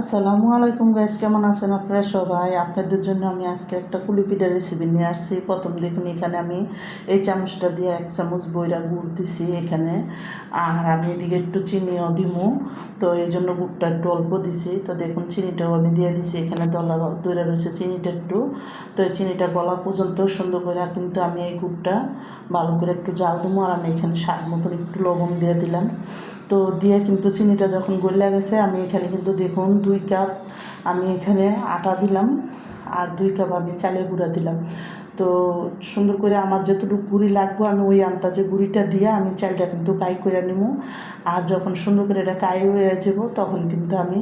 আসসালামু আলাইকুম গাইস কেমন আছেন আপনারা সবাই? আপনাদের জন্য আমি আজকে একটা কুলি পিঠার রেসিপি নিয়ে আসছি। প্রথম দেখুন, এখানে আমি এই চামচটা দিয়ে এক চামচ বইরা গুড় দিছি এখানে। আর আমি এদিকে একটু চিনিও দিমু। তো এই জন্য গুড়টা একটু অল্প দিছি। তো দেখুন, চিনিটাও আমি দিয়ে দিছি। এখানে দলা দইরা রয়েছে চিনিটা একটু। তো এই চিনিটা গলা পর্যন্ত সুন্দর করে কিন্তু আমি এই গুড়টা ভালো করে একটু জাল দিবো আর আমি এখানে স্বাদ মতন একটু লবণ দিয়ে দিলাম। তো দিয়ে কিন্তু চিনিটা যখন গলে গেছে, আমি এখানে কিন্তু দেখুন দুই কাপ আমি এখানে আটা দিলাম। আর দুই কাপ আমি চালের গুঁড়া দিলাম। তো সুন্দর করে আমার যতটুকু গুঁড়ি লাগবে, আমি ওই আন্দাজে গুঁড়িটা দিয়ে আমি চালটা কিন্তু কাই করে নিব আর যখন সুন্দর করে এটা কাই হয়ে যাব, তখন কিন্তু আমি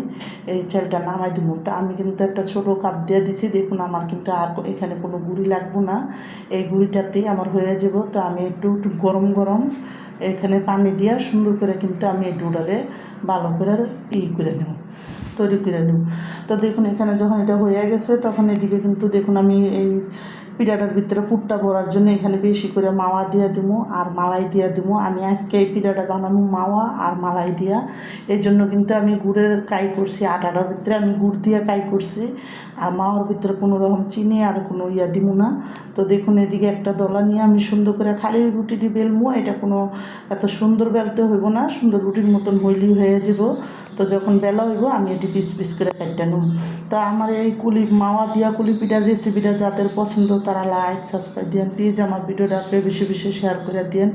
এই চালটা নামাই দিব তো আমি কিন্তু একটা ছোট কাপ দিয়ে দিছি, দেখুন আমার কিন্তু আর এখানে কোনো গুঁড়ি লাগবো না। এই গুঁড়িটাতেই আমার হয়ে যাব। তো আমি একটু গরম গরম এখানে পানি দিয়া সুন্দর করে কিন্তু আমি এই ডুডারে ভালো করে ই করে নেব তৈরি করে নেব। তো দেখুন, এখানে যখন এটা হয়ে গেছে, তখন এদিকে কিন্তু দেখুন, আমি এই পিঠাটার ভিতরে পুটটা ভরার জন্য এখানে বেশি করে মাওয়া দিয়ে দেবো আর মালাই দিয়ে দেবো। আমি আজকে এই পিঠাটা বানাবো মাওয়া আর মালাই দিয়া। এই জন্য কিন্তু আমি গুড়ের কাই করছি, আটাটার ভিতরে আমি গুড় দিয়ে কাই করছি। আর মাওয়ার ভিতরে কোনো রকম চিনি আর কোনো ইয়া দিব না। তো দেখুন, এদিকে একটা দলা নিয়ে আমি সুন্দর করে খালি রুটিটি বেলবো এটা কোনো এত সুন্দর বেলতে হইব না, সুন্দর রুটির মতন হইলি হয়ে যাব তো যখন বেলা হইব, আমি এটি পিস পিস করে কাটটা নেব। তো আমার এই কুলি মাওয়া দিয়া কুলি পিঠার রেসিপিটা যাদের পছন্দ, তারা লাইক সাবস্ক্রাইব দিয়েন প্লিজ আমার ভিডিওটা আপনি বেশি বেশি শেয়ার করে দিয়েন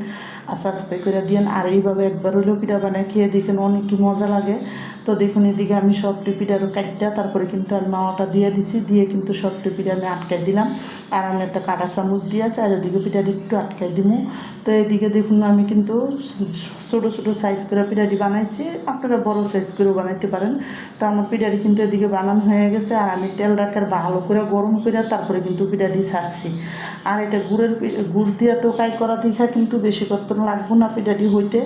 আর সাবস্ক্রাইব করে দিয়েন। আর এইভাবে একবার হলেও পিঠা বানায় খেয়ে দেখেন অনেক কি মজা লাগে। তো দেখুন এদিকে আমি সব পিঠার কাটটা, তারপরে কিন্তু আমি মাওয়াটা দিয়ে দিছি, দিয়ে কিন্তু সব পিঠা আমি আটকাই দিলাম। আর আমি একটা কাঁটা চামচ দিয়ে আছে, আর এদিকে পিঠাটি একটু আটকাই দিব তো এদিকে দেখুন আমি কিন্তু ছোটো ছোটো সাইজ করে পিঠাটি বানাইছি। আপনারা বড় সাইজ করেও বানাইতে পারেন। তো আমার পিঠাটি কিন্তু এদিকে বানানো হয়ে গেছে আর আমি তেল রাখার ভালো করে গরম করে তারপরে কিন্তু পিঠাটি ছাড়ছি। আর এটা গুড়ের গুড় দিয়ে তো কাই করা দেখা কিন্তু বেশি করতে লাগবো না পিঠাটি হইতে।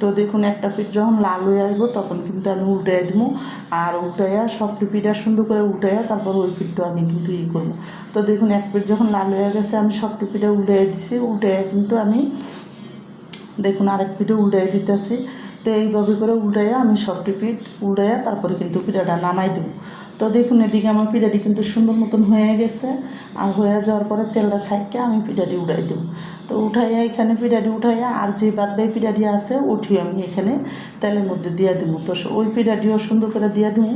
তো দেখুন একটা পিঠ যখন লাল হয়ে আসব তখন কিন্তু আমি উল্টাই দিব আর উল্টাইয়া সবটি পিঠা সুন্দর করে উল্টাইয়া তারপর ওই পিঠটা আমি কিন্তু ই করব। তো দেখুন এক পিঠ যখন লাল হয়ে গেছে আমি সবটি পিঠা উল্টাই দিছি। উল্টাইয়া কিন্তু আমি দেখুন আরেক পিঠে উল্টাই দিতেছি। তো এইভাবে করে উল্টাইয়া আমি সবটি পিঠ উল্টাইয়া তারপরে কিন্তু পিঠাটা নামাই দেবো। তো দেখুন, এদিকে আমার পিঠাটি কিন্তু সুন্দর মতন হয়ে গেছে। আর হয়ে যাওয়ার পরে তেলটা ছাইকে আমি পিঠাটি উঠাই দেবো। তো উঠাইয়া এখানে পিঠাটি উঠাইয়া আর যে বাদ বাকি পিঠাটি আছে উঠিয়ে আমি এখানে তেলের মধ্যে দিয়ে দেবো। তো ওই পিঠাটিও সুন্দর করে দিয়ে দেবো।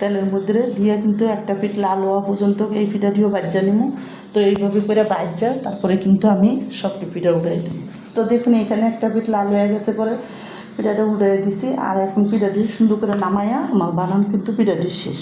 তেলের মধ্যে দিয়ে কিন্তু একটা পিঠ লাল হওয়া পর্যন্ত এই পিঠাটিও বাজ্যা নিবো। তো এইভাবে করে বাজ্যা, তারপরে কিন্তু আমি সবটি পিঠা উঠাই দেবো। তো দেখুন, এখানে একটা পিঠ লাল হয়ে গেছে পরে। পিঠাটা উল্টে দিছি আর এখন পিঠাটি সুন্দর করে নামাইয়া আমার বানান কিন্তু পিঠাটি শেষ।